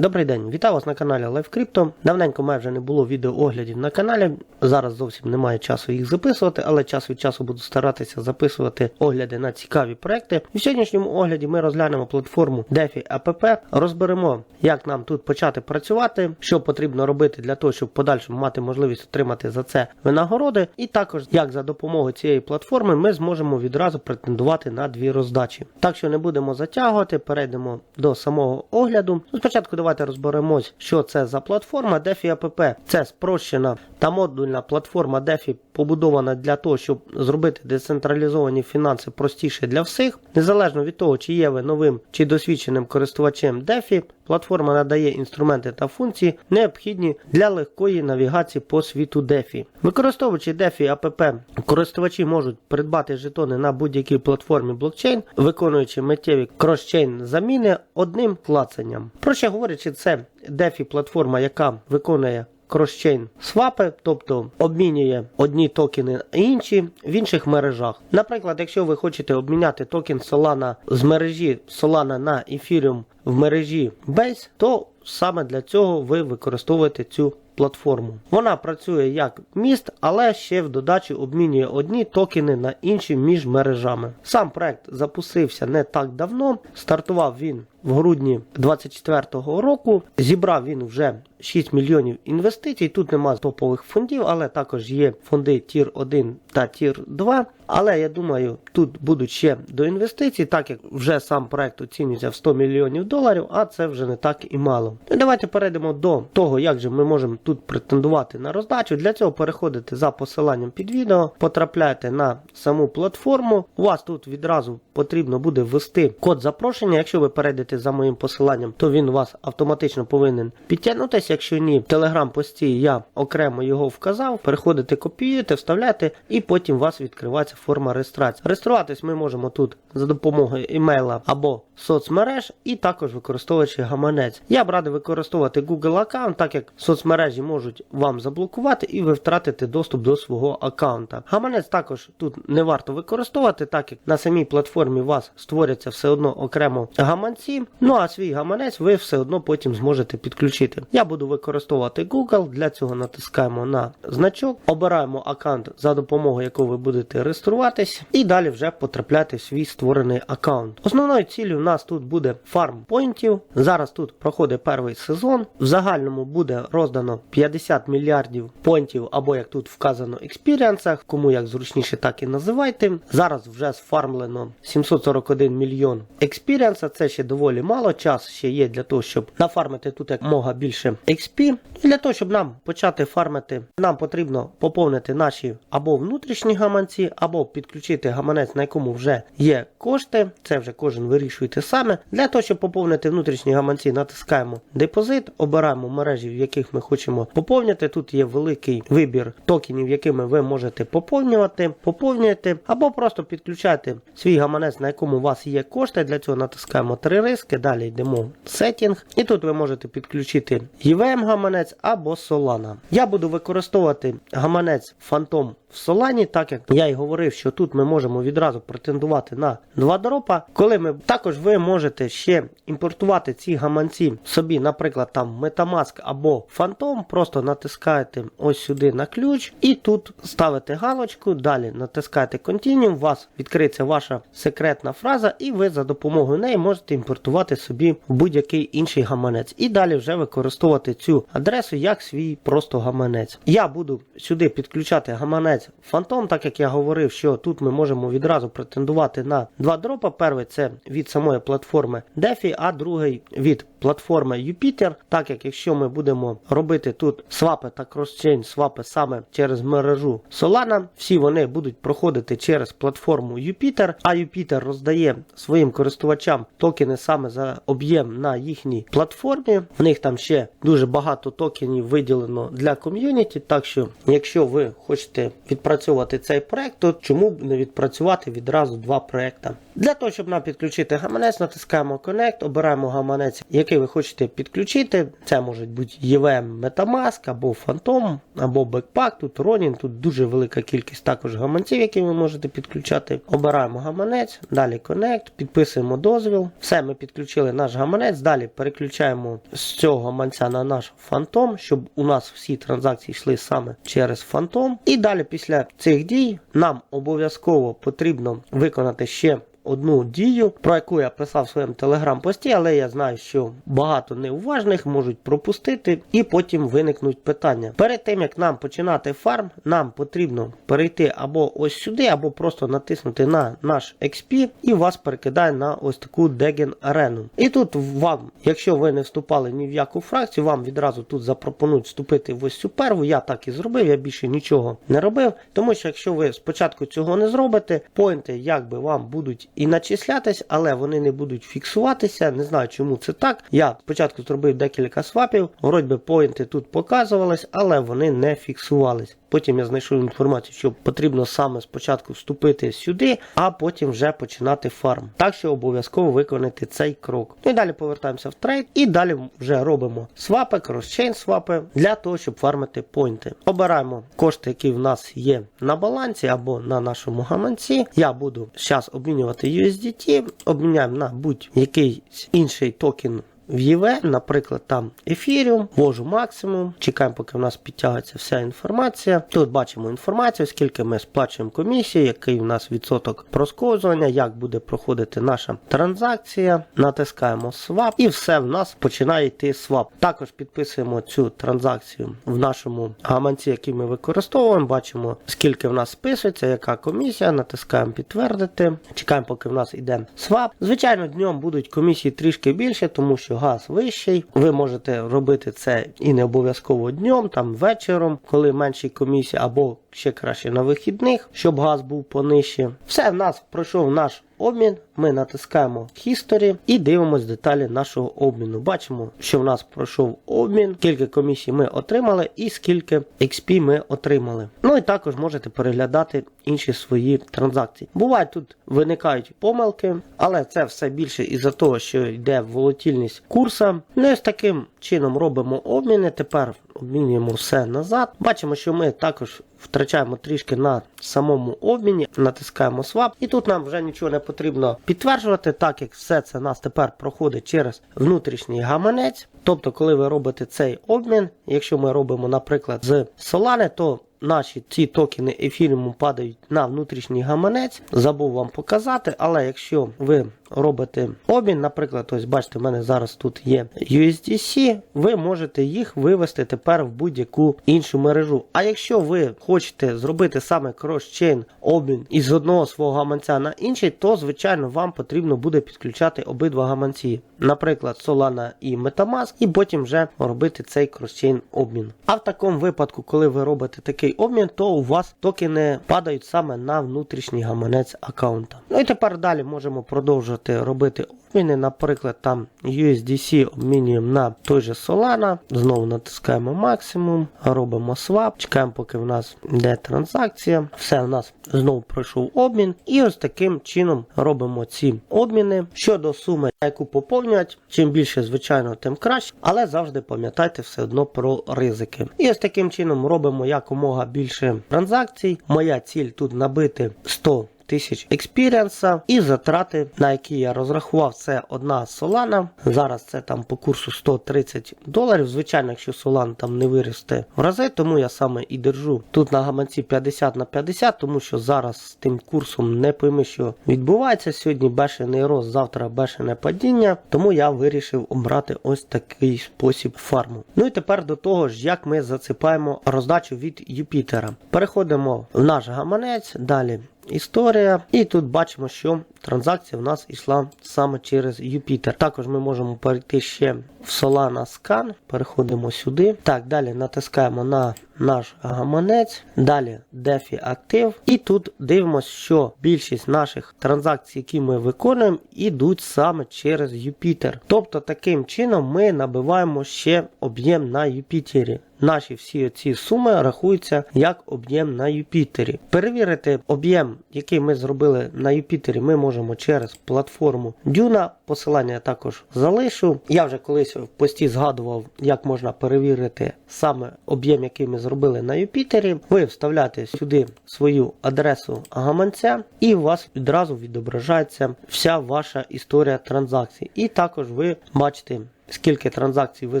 Добрий день, вітаю вас на каналі LiveCrypto. Давненько майже вже не було відеооглядів на каналі. Зараз зовсім немає часу їх записувати, але час від часу буду старатися записувати огляди на цікаві проекти. В сьогоднішньому огляді ми розглянемо платформу DeFi App, розберемо, як нам тут почати працювати, що потрібно робити для того, щоб подальшому мати можливість отримати за це винагороди, і також як за допомогою цієї платформи ми зможемо відразу претендувати на дві роздачі. Так що не будемо затягувати, перейдемо до самого огляду. Спочатку давайте розберемось, що це за платформа. DeFi App – це спрощена та модульна платформа DeFi, побудована для того, щоб зробити децентралізовані фінанси простіше для всіх. Незалежно від того, чи є ви новим чи досвідченим користувачем DeFi, платформа надає інструменти та функції, необхідні для легкої навігації по світу DeFi. Використовуючи DeFi App, користувачі можуть придбати жетони на будь-якій платформі блокчейн, виконуючи миттєві кросчейн заміни одним клацанням. Проще говорячи, це DeFi платформа, яка виконує кросчейн свапи, тобто обмінює одні токени на інші в інших мережах. Наприклад, якщо ви хочете обміняти токен Solana з мережі Solana на Ethereum в мережі Base, то саме для цього ви використовуєте цю платформу. Вона працює як міст, але ще в додачі обмінює одні токени на інші між мережами. Сам проект запустився не так давно. Стартував він в грудні 2024 року. Зібрав він вже 6 мільйонів інвестицій. Тут нема топових фондів, але також є фонди Тір 1 та Тір 2. Але я думаю, тут будуть ще до інвестицій, так як вже сам проект оцінюється в 100 мільйонів доларів, а це вже не так і мало. Ну, давайте перейдемо до того, як же ми можемо тут претендувати на роздачу. Для цього переходите за посиланням під відео, потрапляєте на саму платформу. У вас тут відразу потрібно буде ввести код запрошення. Якщо ви перейдете за моїм посиланням, то він вас автоматично повинен підтягнутися. Якщо ні, в телеграм-пості я окремо його вказав. Переходите, копіюєте, вставляєте, і потім у вас відкривається форма реєстрації. Реєструватись ми можемо тут за допомогою імейла або соцмереж, і також використовуючи гаманець. Я б радий використовувати Google аккаунт, так як соцмережі можуть вам заблокувати і ви втратите доступ до свого аккаунта. Гаманець також тут не варто використовувати, так як на самій платформі у вас створяться все одно окремо гаманці. Ну а свій гаманець ви все одно потім зможете підключити. Я буду використовувати Google. Для цього натискаємо на значок, обираємо аккаунт, за допомогою якого ви будете реєструватись, і далі вже потрапляти в свій створений аккаунт. Основною ціллю у нас тут буде фарм поінтів. Зараз тут проходить перший сезон. В загальному буде роздано 50 мільярдів поінтів, або як тут вказано, експіріансах, кому як зручніше, так і називайте. Зараз вже сфармлено 741 мільйон експіріанса. Це ще доволі мало. Час ще є для того, щоб нафармити тут як мога більше XP. І для того, щоб нам почати фармити, нам потрібно поповнити наші або внутрішні гаманці, або підключити гаманець, на якому вже є кошти. Це вже кожен вирішуєте саме. Для того, щоб поповнити внутрішні гаманці, натискаємо депозит, обираємо мережі, в яких ми хочемо поповнити. Тут є великий вибір токенів, якими ви можете поповнювати, поповнюєте, або просто підключати свій гаманець, на якому у вас є кошти. Для цього натискаємо три риски, далі йдемо в сетінг. І тут ви можете підключити EVM гаманець або Solana. Я буду використовувати гаманець Phantom в Солані, так як я й говорив, що тут ми можемо відразу претендувати на два дропа. Коли ми також ви можете ще імпортувати ці гаманці собі, наприклад, там Metamask або Phantom, просто натискаєте ось сюди на ключ, і тут ставите галочку, далі натискаєте Continue, у вас відкриється ваша секретна фраза, і ви за допомогою неї можете імпортувати собі будь-який інший гаманець. І далі вже використовувати цю адресу як свій просто гаманець. Я буду сюди підключати гаманець Phantom, так як я говорив, що тут ми можемо відразу претендувати на два дропа. Перший це від самої платформи DeFi, а другий від платформи Jupiter. Так як якщо ми будемо робити тут свапи та кросчейн свапи саме через мережу Solana, всі вони будуть проходити через платформу Jupiter, а Jupiter роздає своїм користувачам токени саме за об'єм на їхній платформі. В них там ще дуже багато токенів виділено для ком'юніті. Так що, якщо ви хочете відпрацьовувати цей проект, то чому б не відпрацювати відразу два проекти? Для того, щоб нам підключити гаманець, натискаємо Connect, обираємо гаманець, який ви хочете підключити. Це може бути EVM Metamask або Phantom, або Backpack, тут Ronin, тут дуже велика кількість також гаманців, які ви можете підключати. Обираємо гаманець, далі Connect, підписуємо дозвіл. Все, ми підключили наш гаманець. Далі переключаємо з цього гаманця на наш Phantom, щоб у нас всі транзакції йшли саме через Phantom. І далі після цих дій нам обов'язково потрібно виконати ще одну дію, про яку я писав в своєму телеграм-пості, але я знаю, що багато неуважних можуть пропустити, і потім виникнуть питання. Перед тим як нам починати фарм, нам потрібно перейти або ось сюди, або просто натиснути на наш XP, і вас перекидає на ось таку Degen арену. І тут вам, якщо ви не вступали ні в яку фракцію, вам відразу тут запропонують вступити в ось цю перву. Я так і зробив, я більше нічого не робив. Тому що якщо ви спочатку цього не зробите, поінти якби вам будуть і начислятись, але вони не будуть фіксуватися. Не знаю, чому це так. Я спочатку зробив декілька свапів, вроді би поінти тут показувались, але вони не фіксувались. Потім я знайшов інформацію, що потрібно саме спочатку вступити сюди, а потім вже починати фарм. Так що обов'язково виконати цей крок. Ну і далі повертаємося в трейд, і далі вже робимо свапи, кросчейн свапи для того, щоб фармити поінти. Обираємо кошти, які в нас є на балансі або на нашому гаманці. Я буду зараз обмінювати USDT, обміняємо на будь-який інший токен в ЄВ, наприклад, там Ethereum, ввожу максимум, чекаємо, поки в нас підтягується вся інформація. Тут бачимо інформацію, скільки ми сплачуємо комісії, який у нас відсоток просковзування, як буде проходити наша транзакція. Натискаємо Swap і все в нас починає йти свап. Також підписуємо цю транзакцію в нашому гаманці, який ми використовуємо. Бачимо, скільки в нас списується, яка комісія, натискаємо підтвердити. Чекаємо, поки в нас йде свап. Звичайно, днем будуть комісії трішки більше, тому що газ вищий. Ви можете робити це і не обов'язково днем, там вечором, коли менші комісії, або ще краще на вихідних, щоб газ був понижче. Все в нас пройшов наш обмін. Ми натискаємо History і дивимось деталі нашого обміну. Бачимо, що в нас пройшов обмін, скільки комісій ми отримали і скільки XP ми отримали. Ну і також можете переглядати інші свої транзакції. Бувають тут виникають помилки, але це все більше із-за того, що йде волатильність курсу. Ну і з таким чином робимо обміни. Тепер обмінюємо все назад. Бачимо, що ми також втрачаємо трішки на самому обміні, натискаємо swap, і тут нам вже нічого не потрібно підтверджувати, так як все це нас тепер проходить через внутрішній гаманець. Тобто, коли ви робите цей обмін, якщо ми робимо, наприклад, з Solana, то наші ці токени ефіріуму падають на внутрішній гаманець. Забув вам показати, але якщо ви робите обмін, наприклад, ось бачите, в мене зараз тут є USDC, ви можете їх вивести тепер в будь-яку іншу мережу. А якщо ви хочете зробити саме кросчейн обмін із одного свого гаманця на інший, то звичайно вам потрібно буде підключати обидва гаманці, наприклад, Solana і Metamask, і потім вже робити цей кросчейн обмін. А в такому випадку, коли ви робите такий обмін, то у вас токени падають саме на внутрішній гаманець аккаунта. Ну і тепер далі можемо продовжувати робити обміни. Наприклад, там USDC обмінюємо на той же Solana, знову натискаємо максимум, робимо свап, чекаємо, поки в нас йде транзакція. Все, у нас знову пройшов обмін. І ось таким чином робимо ці обміни. Щодо суми, яку поповнювати, чим більше, звичайно, тим краще. Але завжди пам'ятайте все одно про ризики. І ось таким чином робимо якомога більше транзакцій. Моя ціль тут набити 100 тисяч експіріанса і затрати, на які я розрахував, це одна Solana. Зараз це там по курсу 130 доларів. Звичайно, якщо Solana там не виросте в рази, тому я саме і держу тут на гаманці 50 на 50, тому що зараз з тим курсом не пойми, що відбувається. Сьогодні бешений рост, завтра бешене падіння. Тому я вирішив обрати ось такий спосіб фарму. Ну і тепер до того ж, як ми засипаємо роздачу від Юпітера. Переходимо в наш гаманець, далі історія. І тут бачимо, що транзакція в нас йшла саме через Юпітер. Також ми можемо перейти ще в Solana Scan, переходимо сюди. Так, далі натискаємо на наш гаманець, далі DeFi актив. І тут дивимося, що більшість наших транзакцій, які ми виконуємо, ідуть саме через Юпітер. Тобто таким чином ми набиваємо ще об'єм на Юпітері. Наші всі ці суми рахуються як об'єм на Юпітері. Перевірити об'єм, який ми зробили на Юпітері, ми можемо через платформу Дюна. Посилання я також залишу. Я вже колись в пості згадував, як можна перевірити саме об'єм, який ми зробили на Юпітері. Ви вставляєте сюди свою адресу гаманця, і у вас відразу відображається вся ваша історія транзакцій. І також ви бачите скільки транзакцій ви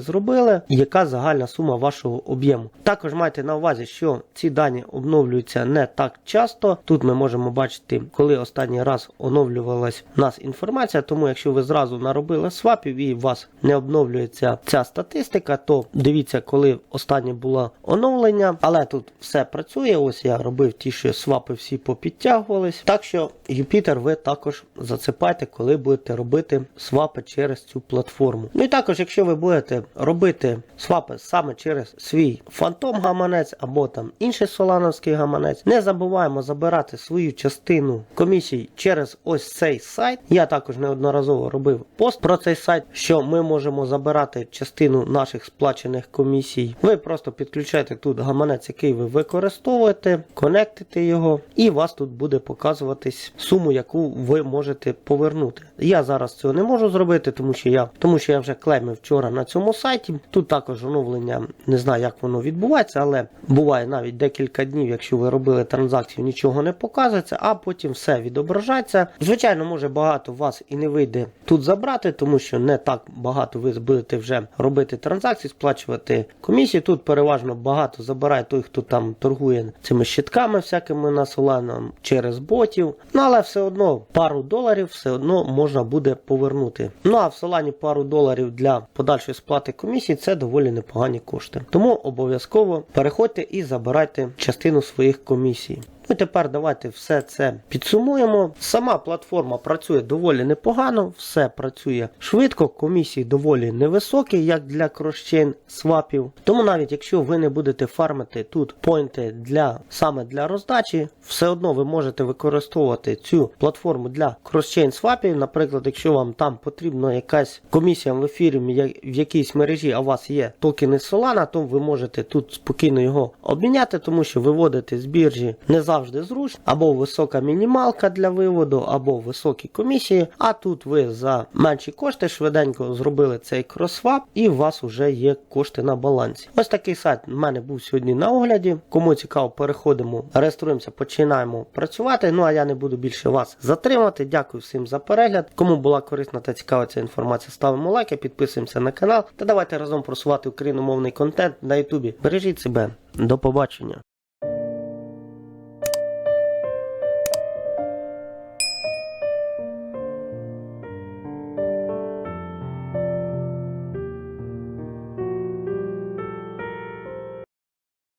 зробили, і яка загальна сума вашого об'єму. Також майте на увазі, що ці дані обновлюються не так часто. Тут ми можемо бачити, коли останній раз оновлювалась у нас інформація. Тому, якщо ви зразу наробили свапів і у вас не обновлюється ця статистика, то дивіться, коли останнє було оновлення. Але тут все працює. Ось я робив ті, що свапи всі попідтягувались. Так що Юпітер ви також зацепайте, коли будете робити свапи через цю платформу. Ну і також, якщо ви будете робити свапи саме через свій фантом гаманець або там інший солановський гаманець, не забуваємо забирати свою частину комісій через ось цей сайт. Я також неодноразово робив пост про цей сайт, що ми можемо забирати частину наших сплачених комісій. Ви просто підключаєте тут гаманець, який ви використовуєте, конектите його, і у вас тут буде показуватись суму, яку ви можете повернути. Я зараз цього не можу зробити, тому що я тому що я вже клеймив вчора на цьому сайті. Тут також оновлення, не знаю, як воно відбувається, але буває навіть декілька днів, якщо ви робили транзакцію, нічого не показується, а потім все відображається. Звичайно, може багато вас і не вийде тут забрати, тому що не так багато ви будете вже робити транзакції, сплачувати комісії. Тут переважно багато забирає той, хто там торгує цими щитками, всякими на Solana через ботів. Ну але все одно пару доларів все одно можна буде повернути. Ну а в Solana пару доларів для подальшої сплати комісії це доволі непогані кошти. Тому обов'язково переходьте і забирайте частину своїх комісій. Ну тепер давайте все це підсумуємо. Сама платформа працює доволі непогано, все працює швидко, комісії доволі невисокі, як для кросчейн свапів. Тому навіть якщо ви не будете фармити тут поінти для саме для роздачі, все одно ви можете використовувати цю платформу для кросчейн свапів. Наприклад, якщо вам там потрібна якась комісія в ефірі в якійсь мережі, а у вас є токени Solana, то ви можете тут спокійно його обміняти, тому що виводити з біржі не завжди зручно, або висока мінімалка для виводу, або високі комісії. А тут ви за менші кошти швиденько зробили цей кросвап, і у вас вже є кошти на балансі. Ось такий сайт у мене був сьогодні на огляді. Кому цікаво, переходимо, реєструємося, починаємо працювати. Ну а я не буду більше вас затримати. Дякую всім за перегляд. Кому була корисна та цікава ця інформація, ставимо лайки, підписуємося на канал та давайте разом просувати україномовний контент на Ютубі. Бережіть себе, до побачення.